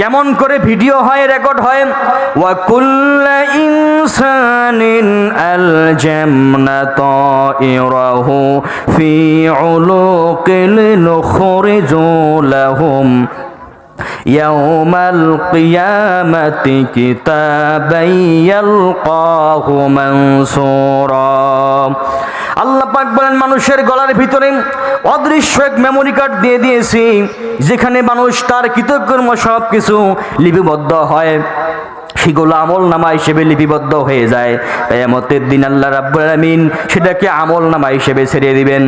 কেমন করে ভিডিও হয় রেকর্ড হয় وكل إنسان ألجمنا طائره في عنق لنخرج لهم يوم القيامة كتابا يلقاه منصورا আল্লাহ পাক বলেন মানুষের গলার ভিতরে অদৃশ্য এক মেমোরি কার্ড দিয়ে দিয়েছি, যেখানে মানুষ তার কৃতজ্ঞর্ম সব কিছু লিপিবদ্ধ হয়। সেগুলো আমল নামা হিসেবে লিপিবদ্ধ হয়ে যায়। কেয়ামতের দিন আল্লাহ রাব্বুল আলামিন সেটাকে আমল নামা হিসেবে ছেড়ে দিবেন।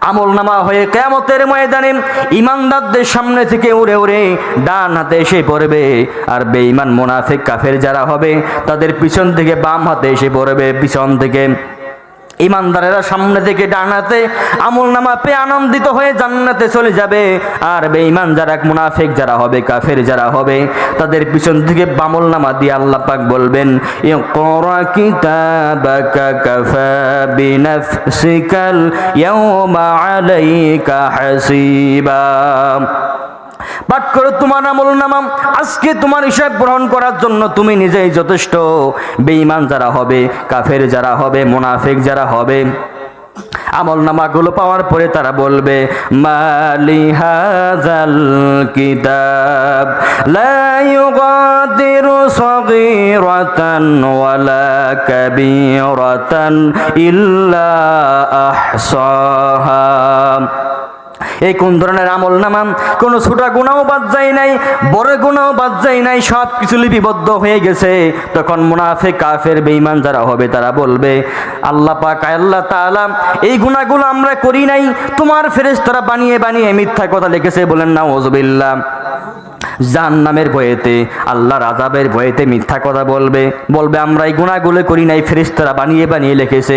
আমল নামা হয়ে কেমতের ময়দানে ইমানদারদের সামনে থেকে উড়ে উড়ে ডান হাতে এসে পড়বে। আর বেঈমান মোনাফেক কাফের যারা হবে, তাদের পিছন থেকে বাম হাতে এসে পড়বে, পিছন থেকে। ইমানদারেরা সামনে থেকে ডানাতে আমল নামা পেয়ে আনন্দিত হয়ে জান্নাতে চলে যাবে। আর বেঈমান যারা এক মুনাফেক, যারা হবে কাফের, যারা হবে তাদের পিছন থেকে বামল নামা দিয়ে আল্লাহ পাক বলবেন ইয়াওমা আলাইকা হাসিবা। পাঠ করো তোমার আমল নামাম। আজকে তোমার হিসাব গ্রহণ করার জন্য তুমি নিজেই যথেষ্ট। বেঈমান যারা হবে, কাফের যারা হবে, মোনাফেক যারা হবে আমল নামাগুলো পাওয়ার পরে তারা বলবে, মালি কিতাব, লা ইউগাদিরু ওয়ালা কাবীরাতান ইল্লা আহসাহা। এই কোন ধরনের আমল নামাম? কোনো ছোটা গুণাও বাদ যায় নাই, বড় গুণাও বাদ যায় নাই সব কিছু লিপিবদ্ধ হয়ে গেছে। তখন মুনাফে কাফের, বেঈমান যারা হবে, তারা বলবে, আল্লাহ পাক, আল্লাহ তাআলা, এই গুণাগুলো আমরা করি নাই। তোমার ফেরেশতারা বানিয়ে বানিয়ে মিথ্যা কথা লিখেছে বলেন না ওজবিল্লাহ জান নামের ভয়েতে, আল্লাহর আজাবের ভয়েতে মিথ্যা কথা বলবে। বলবে, আমরা এই গুণাগুলো করি নাই, ফেরেশতারা বানিয়ে বানিয়ে লিখেছে।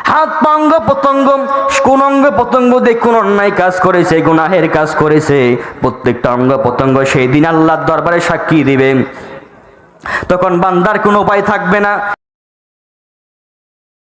হাত পাঙ্গ পতঙ্গ কোন অঙ্গ পতঙ্গ দিয়ে কোন অন্যায় কাজ করেছে, গুনাহের কাজ করেছে, প্রত্যেকটা অঙ্গ পতঙ্গ সেই দিন আল্লাহর দরবারে সাক্ষী দিবে। তখন বান্দার কোনো উপায় থাকবে না।